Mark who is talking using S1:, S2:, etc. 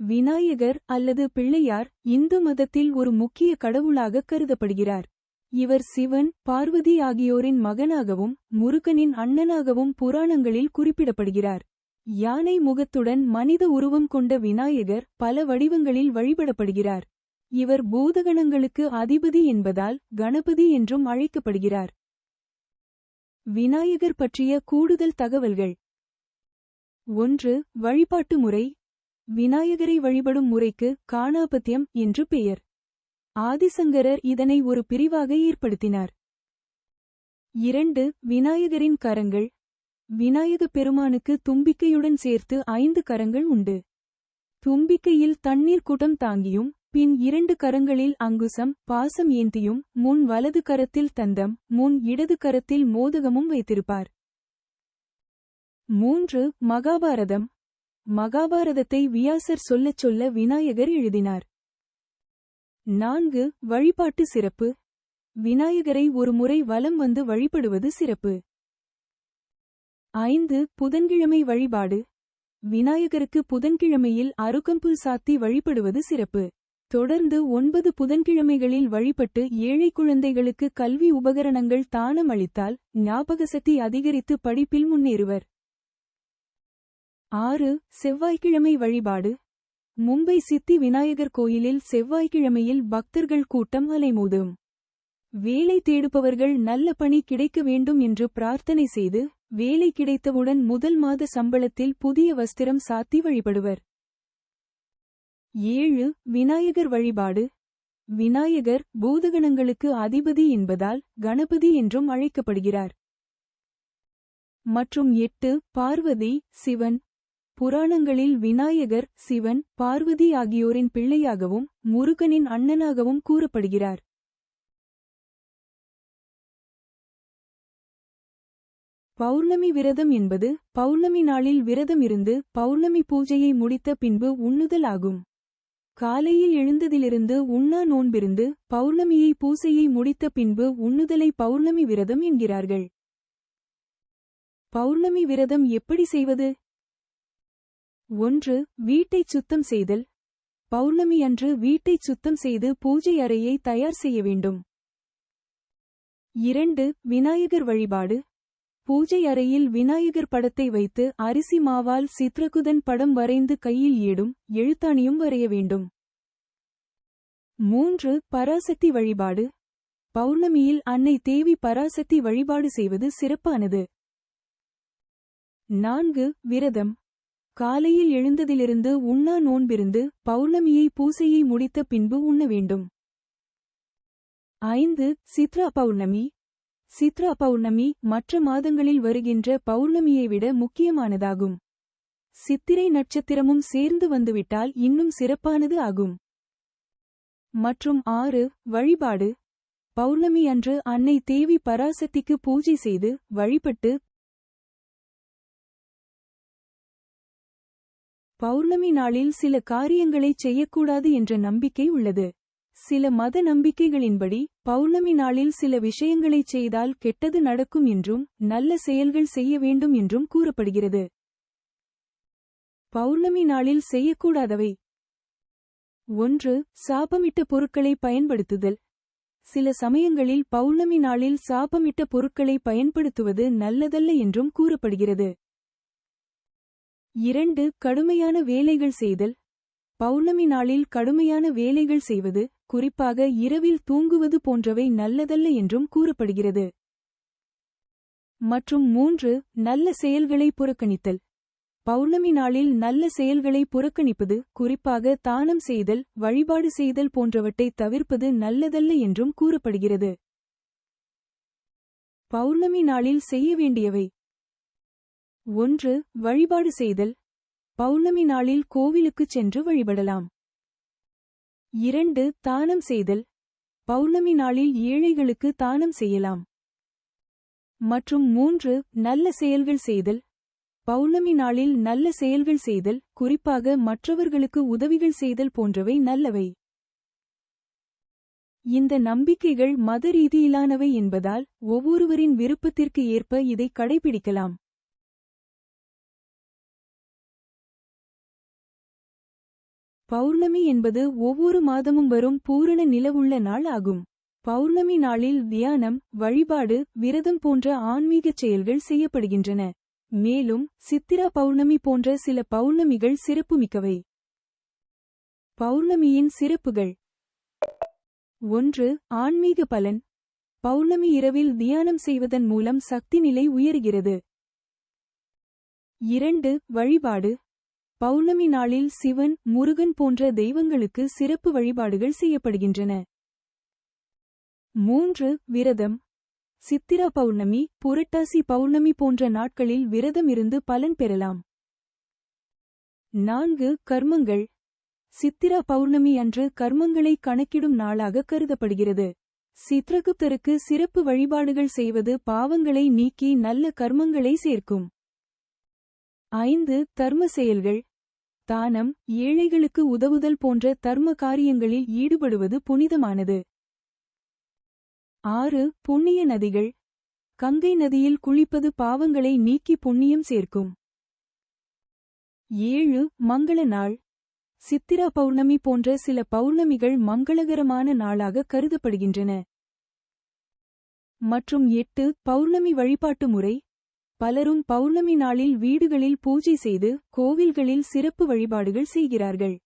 S1: விநாயகர் அல்லது பிள்ளையார் இந்து மதத்தில் ஒரு முக்கிய கடவுளாக கருதப்படுகிறார். இவர் சிவன் பார்வதி ஆகியோரின் மகனாகவும் முருகனின் அண்ணனாகவும் புராணங்களில் குறிப்பிடப்படுகிறார். யானை முகத்துடன் மனித உருவம் கொண்ட விநாயகர் பல வடிவங்களில் வழிபடப்படுகிறார். இவர் பூதகணங்களுக்கு அதிபதி என்பதால் கணபதி என்றும் அழைக்கப்படுகிறார். விநாயகர் பற்றிய கூடுதல் தகவல்கள். ஒன்று வழிபாட்டு முறை. விநாயகரை வழிபடும் முறைக்கு காணாபத்தியம் என்று பெயர். ஆதிசங்கரர் இதனை ஒரு பிரிவாக ஏற்படுத்தினார். இரண்டு விநாயகரின் கரங்கள். விநாயக பெருமானுக்கு தும்பிக்கையுடன் சேர்த்து ஐந்து கரங்கள் உண்டு. தும்பிக்கையில் தண்ணீர் கூட்டம் தாங்கியும் பின் இரண்டு கரங்களில் அங்குசம் பாசம் ஏந்தியும் முன் வலது கரத்தில் தந்தம் முன் இடது கரத்தில் மோதகமும் வைத்திருப்பார். மூன்று மகாபாரதம். மகாபாரதத்தை வியாசர் சொல்லச் சொல்ல விநாயகர் எழுதினார். நான்கு வழிபாட்டு சிறப்பு. விநாயகரை ஒரு முறை வலம் வந்து வழிபடுவது சிறப்பு. ஐந்து புதன்கிழமை வழிபாடு. விநாயகருக்கு புதன்கிழமையில் அருகம்புல் சாத்தி வழிபடுவது சிறப்பு. தொடர்ந்து ஒன்பது புதன்கிழமைகளில் வழிபட்டு ஏழை குழந்தைகளுக்கு கல்வி உபகரணங்கள் தானம் அளித்தால் ஞாபகசக்தி அதிகரித்து படிப்பில் முன்னேறுவர். ஆறு செவ்வாய்க்கிழமை வழிபாடு. மும்பை சித்தி விநாயகர் கோயிலில் செவ்வாய்க்கிழமையில் பக்தர்கள் கூட்டம் அலைமோதும். வேலை தேடுபவர்கள் நல்ல பணி கிடைக்க வேண்டும் என்று பிரார்த்தனை செய்து வேலை கிடைத்தவுடன் முதல் மாத சம்பளத்தில் புதிய வஸ்திரம் சாத்தி வழிபடுவர். ஏழு விநாயகர் வழிபாடு. விநாயகர் பூதகணங்களுக்கு அதிபதி என்பதால் கணபதி என்றும் அழைக்கப்படுகிறார். மற்றும் எட்டு பார்வதி சிவன் புராணங்களில் விநாயகர் சிவன் பார்வதி ஆகியோரின் பிள்ளையாகவும் முருகனின் அண்ணனாகவும் கூறப்படுகிறார். பௌர்ணமி விரதம் என்பது பௌர்ணமி நாளில் விரதம் இருந்து பௌர்ணமி பூஜையை முடித்த பின்பு உண்ணுதல் ஆகும். காலையில் எழுந்ததிலிருந்து உண்ணா நோன்பிருந்து பௌர்ணமியை பூசையை முடித்த பின்பு உண்ணுதலை பௌர்ணமி விரதம் என்கிறார்கள். பௌர்ணமி விரதம் எப்படி செய்வது? ஒன்று வீட்டைச் சுத்தம் செய்தல். பௌர்ணமி அன்று வீட்டைச் சுத்தம் செய்து பூஜை அறையை தயார் செய்ய வேண்டும். இரண்டு விநாயகர் வழிபாடு. பூஜை அறையில் விநாயகர் படத்தை வைத்து அரிசி மாவால் சித்ரகுதன் படம் வரைந்து கையில் ஏடும் எழுத்தாணியும் வரைய வேண்டும். மூன்று பராசக்தி வழிபாடு. பௌர்ணமியில் அன்னை தேவி பராசக்தி வழிபாடு செய்வது சிறப்பானது. நான்கு விரதம். காலையில் எழுந்ததிலிருந்து உண்ணா நோன்பிருந்து பௌர்ணமியை பூசையை முடித்த பின்பு உண்ண வேண்டும். ஐந்து சித்ரா பௌர்ணமி. சித்ரா பௌர்ணமி மற்ற மாதங்களில் வருகின்ற பௌர்ணமியை விட முக்கியமானதாகும். சித்திரை நட்சத்திரமும் சேர்ந்து வந்துவிட்டால் இன்னும் சிறப்பானது ஆகும். மற்றும் ஆறு வழிபாடு. பௌர்ணமி அன்று அன்னை தேவி பராசக்திக்கு பூஜை செய்து வழிபட்டு பௌர்ணமி நாளில் சில காரியங்களைச் செய்யக்கூடாது என்ற நம்பிக்கை உள்ளது. சில மத நம்பிக்கைகளின்படி பௌர்ணமி நாளில் சில விஷயங்களைச் செய்தால் கெட்டது நடக்கும் என்றும் நல்ல செயல்கள் செய்ய வேண்டும் என்றும் கூறப்படுகிறது. பௌர்ணமி நாளில் செய்யக்கூடாதவை. ஒன்று சாபமிட்ட பொருட்களை பயன்படுத்துதல். சில சமயங்களில் பௌர்ணமி நாளில் சாபமிட்ட பொருட்களை பயன்படுத்துவது நல்லதல்ல என்றும் கூறப்படுகிறது. இரண்டு கடுமையான வேலைகள் செய்தல். பௌர்ணமி நாளில் கடுமையான வேலைகள் செய்வது குறிப்பாக இரவில் தூங்குவது போன்றவை நல்லதல்ல என்றும் கூறப்படுகிறது. மற்றும் மூன்று நல்ல செயல்களை புறக்கணித்தல். பௌர்ணமி நாளில் நல்ல செயல்களை புறக்கணிப்பது குறிப்பாக தானம் செய்தல் வழிபாடு செய்தல் போன்றவற்றை தவிர்ப்பது நல்லதல்ல என்றும் கூறப்படுகிறது. பௌர்ணமி நாளில் செய்ய வேண்டியவை ஒன்று வழிபாடு செய்தல். பௌர்ணமி நாளில் கோவிலுக்குச் சென்று வழிபடலாம். இரண்டு தானம் செய்தல். பௌர்ணமி நாளில் ஏழைகளுக்கு தானம் செய்யலாம். மற்றும் மூன்று நல்ல செயல்கள் செய்தல். பௌர்ணமி நாளில் நல்ல செயல்கள் செய்தல் குறிப்பாக மற்றவர்களுக்கு உதவிகள் செய்தல் போன்றவை நல்லவை. இந்த நம்பிக்கைகள் மத ரீதியிலானவை என்பதால் ஒவ்வொருவரின் விருப்பத்திற்கு ஏற்ப இதை கடைபிடிக்கலாம். பௌர்ணமி என்பது ஒவ்வொரு மாதமும் வரும் பூரண நிலவுள்ள நாள் ஆகும். பௌர்ணமி நாளில் தியானம் வழிபாடு விரதம் போன்ற ஆன்மீகச் செயல்கள் செய்யப்படுகின்றன. மேலும் சித்திரா பௌர்ணமி போன்ற சில பௌர்ணமிகள் சிறப்புமிக்கவை. பௌர்ணமியின் சிறப்புகள். ஒன்று ஆன்மீக பலன். பௌர்ணமி இரவில் தியானம் செய்வதன் மூலம் சக்தி நிலை உயர்கிறது. இரண்டு வழிபாடு. பௌர்ணமி நாளில் சிவன் முருகன் போன்ற தெய்வங்களுக்கு சிறப்பு வழிபாடுகள் செய்யப்படுகின்றன. மூன்று விரதம். சித்திரா பௌர்ணமி புரட்டாசி பௌர்ணமி போன்ற நாட்களில் விரதம் இருந்து பலன் பெறலாம். நான்கு கர்மங்கள். சித்திரா பௌர்ணமி அன்று கர்மங்களை கணக்கிடும் நாளாக கருதப்படுகிறது. சித்ரகுப்தருக்கு சிறப்பு வழிபாடுகள் செய்வது பாவங்களை நீக்கி நல்ல கர்மங்களை சேர்க்கும். ஐந்து தர்ம செயல்கள். தானம் ஏழைகளுக்கு உதவுதல் போன்ற தர்ம காரியங்களில் ஈடுபடுவது புனிதமானது. ஆறு புண்ணிய நதிகள். கங்கை நதியில் குளிப்பது பாவங்களை நீக்கி புண்ணியம் சேர்க்கும். ஏழு மங்கள நாள். சித்திரா பௌர்ணமி போன்ற சில பௌர்ணமிகள் மங்களகரமான நாளாக கருதப்படுகின்றன. மற்றும் எட்டு பௌர்ணமி வழிபாட்டு முறை. பலரும் பௌர்ணமி நாளில் வீடுகளில் பூஜை செய்து கோவில்களில் சிறப்பு வழிபாடுகள் செய்கிறார்கள்.